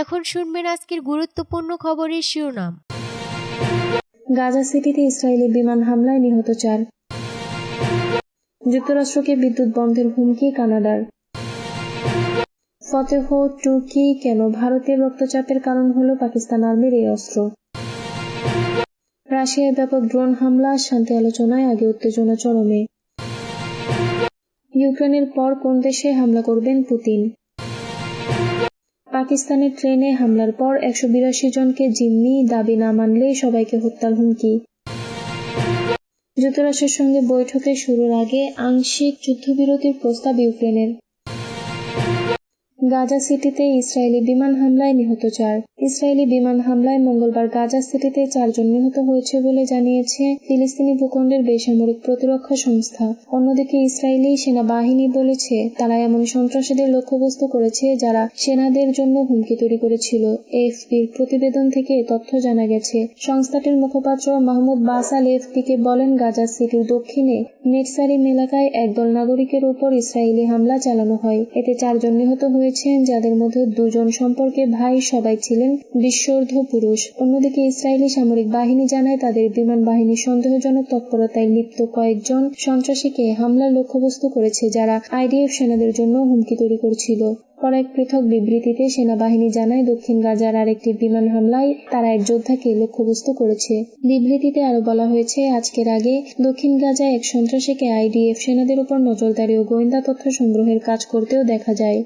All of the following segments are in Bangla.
এখন শুনবেন আজকের গুরুত্বপূর্ণ খবরের শিরোনাম। গাজা সিটিতে ইসরায়েলি বিমান হামলায় নিহত চার। যুক্তরাষ্ট্রকে বিদ্যুৎ বন্ধের হুমকি, কানাডার। ফতেহ টু কি কেন ভারতের রক্তচাপের কারণ হল পাকিস্তান আর্মির এই অস্ত্র? রাশিয়ায় ব্যাপক ড্রোন হামলা, শান্তি আলোচনায় আগে উত্তেজনা চরমে। ইউক্রেনের পর কোন দেশে হামলা করবেন পুতিন? পাকিস্তানের ট্রেনে হামলার পর একশো বিরাশি জনকে জিম্মি দাবি না মানলে সবাইকে হত্যার হুমকি। যুক্তরাষ্ট্রের সঙ্গে বৈঠকে শুরুর আগে আংশিক যুদ্ধবিরতির প্রস্তাব ইউক্রেনের। গাজা সিটিতে ইসরায়েলি বিমান হামলায় নিহত চার। ইসরায়েলি বিমান হামলায় মঙ্গলবার গাজা সিটিতে চারজন নিহত হয়েছে বলে জানিয়েছে ফিলিস্তিনি ভূখণ্ডের বেসামরিক প্রতিরক্ষা সংস্থা। অন্যদিকে ইসরায়েলি সেনাবাহিনী বলেছে, তারা এমন সন্ত্রাসীদের লক্ষ্যবস্তু করেছে যারা সেনাদের জন্য হুমকি তৈরি করেছিল। এফপির প্রতিবেদন থেকে তথ্য জানা গেছে, সংস্থাটির মুখপাত্র মাহমুদ বাসাল এফপিকে বলেন, গাজা সিটির দক্ষিণে নেটসারিম এলাকায় একদল নাগরিকের উপর ইসরায়েলি হামলা চালানো হয়। এতে চারজন নিহত হয়েছেন যাদের মধ্যে দুজন সম্পর্কে ভাই সবাই ছিলেন বিশ্বর্ধ পুরুষ। অন্যদিকে ইসরায়েলি সামরিক বাহিনী জানায় তাদের বিমান বাহিনী সন্দেহজনক তৎপরতায় লিপ্ত কয়েকজন সন্ত্রাসীকে হামলার লক্ষ্যবস্তু করেছে যারা আইডিএফ সেনাদের জন্য হুমকি তৈরি করছিল। পর এক পৃথক বিবৃতিতে সেনাবাহিনী জানায় দক্ষিণ গাজার আরেকটি বিমান হামলায় তারা এক যোদ্ধাকে লক্ষ্যবস্তু করেছে। বিবৃতিতে আরও বলা হয়েছে, আজকের আগে দক্ষিণ গাজায় এক সন্ত্রাসীকে আইডিএফ সেনাদের উপর নজরদারি ও গোয়েন্দা তথ্য সংগ্রহের কাজ করতেও দেখা যায়।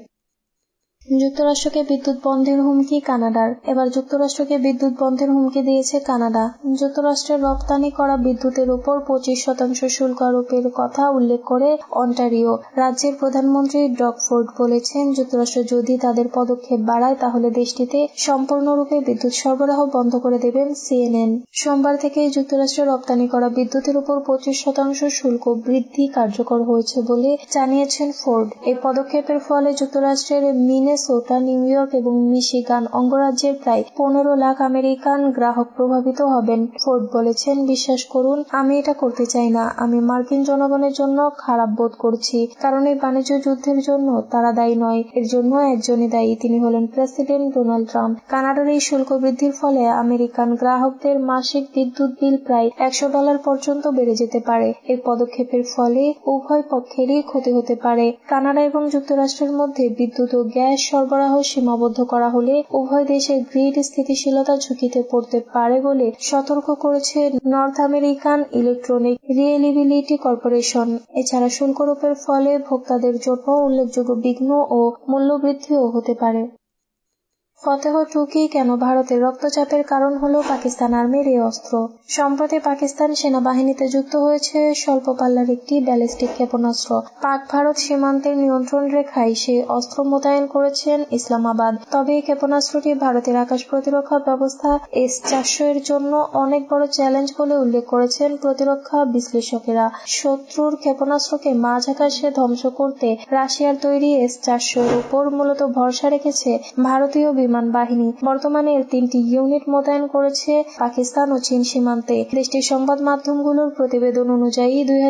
যুক্তরাষ্ট্রকে বিদ্যুৎ বন্ধের হুমকি কানাডার। এবার যুক্তরাষ্ট্রকে বিদ্যুৎ বন্ধের হুমকি দিয়েছে কানাডা। যুক্তরাষ্ট্রের রপ্তানি করা বিদ্যুতের উপর পঁচিশ শতাংশ শুল্ক আরোপের কথা উল্লেখ করে অন্টারিও। রাজ্যের প্রধানমন্ত্রী ডকফোর্ড বলেছেন, যুক্তরাষ্ট্র যদি তাদের পদক্ষেপ বাড়ায়, তাহলে দেশটিতে সম্পূর্ণরূপে বিদ্যুৎ সরবরাহ বন্ধ করে দেবেন সিএনএন। সোমবার থেকে যুক্তরাষ্ট্রে রপ্তানি করা বিদ্যুতের উপর পঁচিশ শতাংশ শুল্ক বৃদ্ধি কার্যকর হয়েছে বলে জানিয়েছেন ফোর্ড। এই পদক্ষেপের ফলে যুক্তরাষ্ট্রের মিনে মিনেসোটা নিউ ইয়র্ক এবং মিশিগান অঙ্গরাজ্যের প্রায় পনেরো লাখ আমেরিকান গ্রাহক প্রভাবিত হবেন। ফোর্ড বলেছেন, বিশ্বাস করুন, আমি এটা করতে চাই না। আমি মার্কিন জনগণের জন্য খারাপ বোধ করছি। কারণ এই বাণিজ্য যুদ্ধের জন্য তারা দায়ী নয়। এর জন্য একজনই দায়ী। তিনি হলেন প্রেসিডেন্ট ডোনাল্ড ট্রাম্প। কানাডার এই শুল্ক বৃদ্ধির ফলে আমেরিকান গ্রাহকদের মাসিক বিদ্যুৎ বিল প্রায় একশো ডলার পর্যন্ত বেড়ে যেতে পারে। এই পদক্ষেপের ফলে উভয় পক্ষেরই ক্ষতি হতে পারে। কানাডা এবং যুক্তরাষ্ট্রের মধ্যে বিদ্যুৎ ও গ্যাস সরবরাহ সীমাবদ্ধ করা হলে উভয় দেশের গ্রিড স্থিতিশীলতা ঝুঁকিতে পড়তে পারে বলে সতর্ক করেছে North American Electronic Reliability Corporation. এছাড়া শুল্করোপের ফলে ভোক্তাদের জন্য উল্লেখযোগ্য বিঘ্ন ও মূল্যবৃদ্ধিও হতে পারে। ফতেহ টুকি কেন ভারতের রক্তচাপের কারণ হলো পাকিস্তান আর্মির এই অস্ত্র? সম্প্রতি পাকিস্তান সেনাবাহিনীতে যুক্ত হয়েছে স্বল্প পাল্লার একটি ব্যালিস্টিক ক্ষেপণাস্ত্র। পাক ভারত সীমান্তের নিয়ন্ত্রণ রেখায় সেই অস্ত্র মোতায়েন করেছেন ইসলামাবাদ। তবে এই ক্ষেপণাস্ত্রটি ভারতের আকাশ প্রতিরক্ষা ব্যবস্থা এস চারশো এর জন্য অনেক বড় চ্যালেঞ্জ বলে উল্লেখ করেছেন প্রতিরক্ষা বিশ্লেষকেরা। শত্রুর ক্ষেপণাস্ত্রকে মাঝ আকাশে ধ্বংস করতে রাশিয়ার তৈরি এস চারশো এর উপর মূলত ভরসা রেখেছে ভারতীয় বিমান বাহিনী বর্তমানে এর তিনটি ইউনিট মোতায়েন করেছে পাকিস্তান ও চীন সীমান্তে। দেশটির সংবাদ মাধ্যমগুলোর প্রতিবেদন অনুযায়ী দুই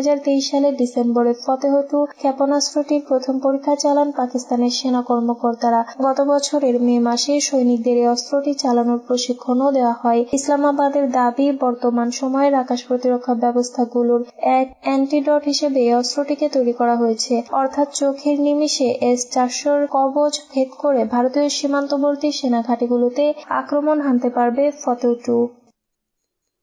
সালের ডিসেম্বরে ফতেহ টু ক্ষেপণাস্ত্রটির প্রথম পরীক্ষা চালান পাকিস্তানের সেনা কর্মকর্তারা। গত বছরের মে মাসে সৈনিকদের এই অস্ত্রটি চালানোর প্রশিক্ষণও দেওয়া হয়। ইসলামাবাদের দাবি, বর্তমান সময়ের আকাশ প্রতিরক্ষা ব্যবস্থাগুলোর এক অ্যান্টিডট হিসেবে এই অস্ত্রটিকে তৈরি করা হয়েছে। অর্থাৎ চোখের নিমিষে এস চারশোর কবচ ভেদ করে ভারতীয় সীমান্তবর্তী সেনা ঘাঁটিগুলোতে আক্রমণ হানতে পারবে ফতেহ টু।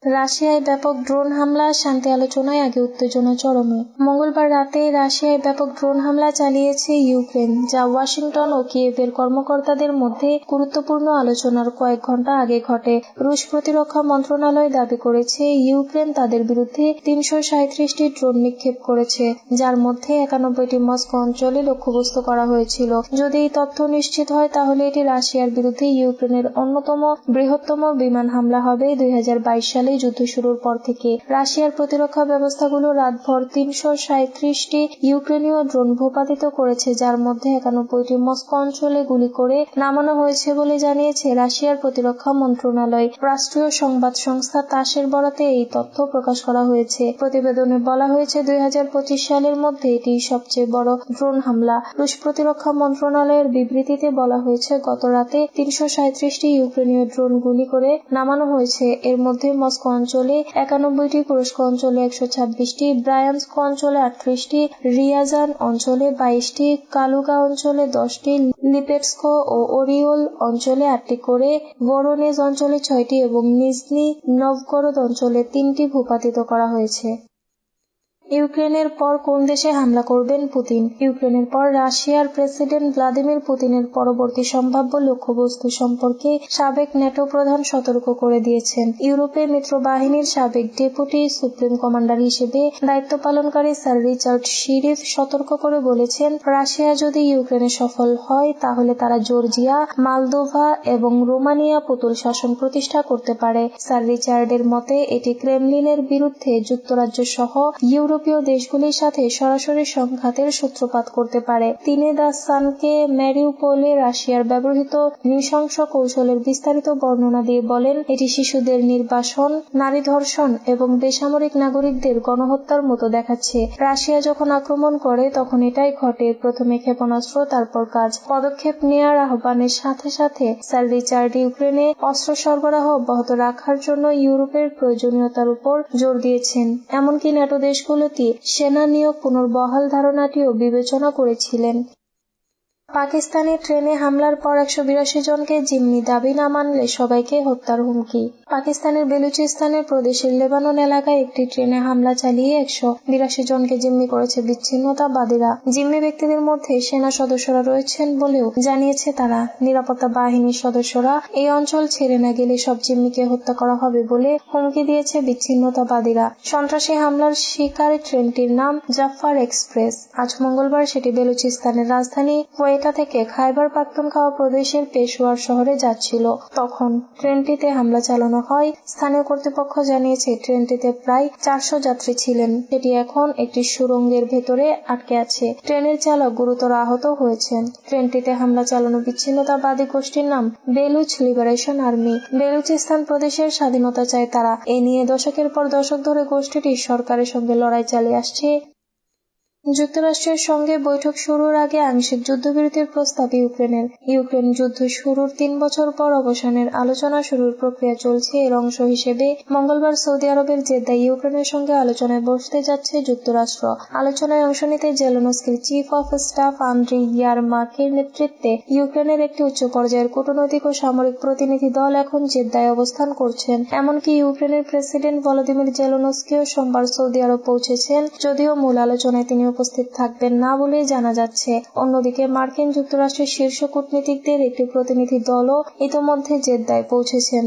রাশিয়ায় ব্যাপক ড্রোন হামলা, শান্তি আলোচনায় আগে উত্তেজনা চরমে। মঙ্গলবার রাতে রাশিয়ায় ব্যাপক ড্রোন হামলা চালিয়েছে ইউক্রেন, যা ওয়াশিংটন ও কিয়েভের কর্মকর্তাদের মধ্যে গুরুত্বপূর্ণ আলোচনার কয়েক ঘণ্টা আগে ঘটে। রুশ প্রতিরক্ষা মন্ত্রণালয় দাবি করেছে, ইউক্রেন তাদের বিরুদ্ধে তিনশো সাঁত্রিশটি ড্রোন নিক্ষেপ করেছে, যার মধ্যে একানব্বইটি মস্কো অঞ্চলে লক্ষ্যবস্তু করা হয়েছিল। যদি এই তথ্য নিশ্চিত হয়, তাহলে এটি রাশিয়ার বিরুদ্ধে ইউক্রেনের অন্যতম বৃহত্তম বিমান হামলা হবে। দুই হাজার বাইশ সালে সালে যুদ্ধ শুরুর পর থেকে রাশিয়ার প্রতিরক্ষা ব্যবস্থাগুলো রাতভর তিনশো সাঁত্রিশটি ইউক্রেনীয় ড্রোন ভূপাতিত করেছে, যার মধ্যে একানব্বইটি মস্কো অঞ্চলে গুলি করে নামানো হয়েছে বলে জানিয়েছে রাশিয়ার প্রতিরক্ষা মন্ত্রণালয়। রাষ্ট্রীয় সংবাদ সংস্থা তাসের বরাতে এই তথ্য প্রকাশ করা হয়েছে। প্রতিবেদনে বলা হয়েছে, দুই হাজার পঁচিশ সালের মধ্যে এটি সবচেয়ে বড় ড্রোন হামলা। রুশ প্রতিরক্ষা মন্ত্রণালয়ের বিবৃতিতে বলা হয়েছে, গত রাতে তিনশো সাঁত্রিশটি ইউক্রেনীয় ড্রোন গুলি করে নামানো হয়েছে। এর মধ্যে মস্কো অঞ্চলে একানব্বইটি কুরস্ক অঞ্চলে একশো ছাব্বিশটি ব্রায়ান্সক অঞ্চলে আটত্রিশটি, রিয়াজান অঞ্চলে বাইশটি, কালুগা অঞ্চলে দশটি, লিপেটস্ক ও ওরিওল অঞ্চলে আটটি করে, ভোরোনেজ অঞ্চলে ছয়টি এবং নিজনি নভগরদ অঞ্চলে তিনটি ভূপাতিত করা হয়েছে। ইউক্রেনের পর কোন দেশে হামলা করবেন পুতিন? ইউক্রেনের পর রাশিয়ার প্রেসিডেন্ট ভ্লাদিমির পুতিনের পরবর্তী সম্ভাব্য লক্ষ্যবস্তু সম্পর্কে সাবেক ন্যাটো প্রধান সতর্ক করে দিয়েছেন। ইউরোপে মিত্র বাহিনীর সাবেক ডেপুটি সুপ্রিম কমান্ডার হিসেবে দায়িত্ব পালনকারী স্যার রিচার্ড শিরিফ সতর্ক করে বলেছেন, রাশিয়া যদি ইউক্রেনে সফল হয়, তাহলে তারা জর্জিয়া, মালদোভা এবং রোমানিয়া পুতুল শাসন প্রতিষ্ঠা করতে পারে। স্যার রিচার্ডের মতে, এটি ক্রেমলিনের বিরুদ্ধে যুক্তরাজ্য সহ ইউরোপ ইউরোপীয় দেশগুলির সাথে সরাসরি সংঘাতের সূত্রপাত করতে পারে। তিনি দা সানকে ম্যারিউপোলে রাশিয়ার ব্যবহৃত নৃশংস কৌশলের বিস্তারিত বর্ণনা দিয়ে বলেন, এটি শিশুদের নির্বাসন, নারী ধর্ষণ এবং বেসামরিক নাগরিকদের গণহত্যার মতো দেখাচ্ছে। রাশিয়া যখন আক্রমণ করে, তখন এটাই ঘটে। প্রথমে ক্ষেপণাস্ত্র, তারপর কাজ। পদক্ষেপ নেওয়ার আহ্বানের সাথে সাথে স্যার রিচার্ড ইউক্রেনে অস্ত্র সরবরাহ অব্যাহত রাখার জন্য ইউরোপের প্রয়োজনীয়তার উপর জোর দিয়েছেন। এমনকি ন্যাটো দেশগুলো প্রতি সেনা নিয়োগ পুনর্বহাল ধারণাটিও বিবেচনা করেছিলেন। পাকিস্তানি ট্রেনে হামলার পর একশো বিরাশি জনকে জিম্মি দাবি না মানলে সবাইকে হত্যার হুমকি। পাকিস্তানের বেলুচিস্তানের প্রদেশের লেবানন এলাকায় একটি ট্রেনে হামলা চালিয়ে একশো বিরাশি জনকে জিম্মি করেছে বিচ্ছিন্নতাবাদীরা। জিম্মি ব্যক্তিদের মধ্যে সেনা সদস্যরা রয়েছেন বলেও জানিয়েছে তারা। নিরাপত্তা বাহিনীর সদস্যরা, এই অঞ্চল ছেড়ে না গেলে সব জিম্মিকে হত্যা করা হবে বলে হুমকি দিয়েছে বিচ্ছিন্নতাবাদীরা। সন্ত্রাসী হামলার শিকার ট্রেনটির নাম জাফার এক্সপ্রেস। আজ মঙ্গলবার সেটি বেলুচিস্তানের রাজধানী কোয়েটা থেকে খাইবার পাখতুনখাওয়া প্রদেশের পেশোয়ার শহরে যাচ্ছিল। তখন ট্রেনটিতে হামলা চালানো হয়। স্থানীয় কর্তৃপক্ষ জানিয়েছে, ট্রেনটিতে প্রায় চারশো যাত্রী ছিলেন। সেটি এখন একটি সুরঙ্গের ভেতরে আটকে আছে। ট্রেনের চালক গুরুতর আহত হয়েছেন। ট্রেনটিতে হামলা চালানো বিচ্ছিন্নতাবাদী গোষ্ঠীর নাম বেলুচ লিবারেশন আর্মি। বেলুচিস্তান প্রদেশের স্বাধীনতা চায় তারা। এ নিয়ে দশকের পর দশক ধরে গোষ্ঠীটি সরকারের সঙ্গে লড়াই চালিয়ে আসছে। যুক্তরাষ্ট্রের সঙ্গে বৈঠক শুরুর আগে আংশিক যুদ্ধবিরতির প্রস্তাব ইউক্রেনের। ইউক্রেন যুদ্ধ শুরুর তিন বছর পর অবসানের আলোচনা শুরুর প্রক্রিয়া চলছে। এর অংশ হিসেবে মঙ্গলবার সৌদি আরবের জেদ্দায় ইউক্রেনের সঙ্গে আলোচনায় বসতে যাচ্ছে যুক্তরাষ্ট্র। আলোচনায় অংশ নিতে জেলোনস্কির চিফ অফ স্টাফ আন্দ্রি ইয়ারমাকের নেতৃত্বে ইউক্রেনের একটি উচ্চ পর্যায়ের কূটনৈতিক ও সামরিক প্রতিনিধি দল এখন জেদ্দায় অবস্থান করছেন। এমনকি ইউক্রেনের প্রেসিডেন্ট ভলোদিমির জেলোনস্কিও সোমবার সৌদি আরব পৌঁছেছেন, যদিও মূল আলোচনায় তিনি উপস্থিত থাকবেন না বলেই জানা যাচ্ছে। অন্যদিকে মার্কিন যুক্তরাষ্ট্রের শীর্ষ কূটনীতিকদের একটি প্রতিনিধি দলও ইতোমধ্যে জেদ্দায় পৌঁছেছেন।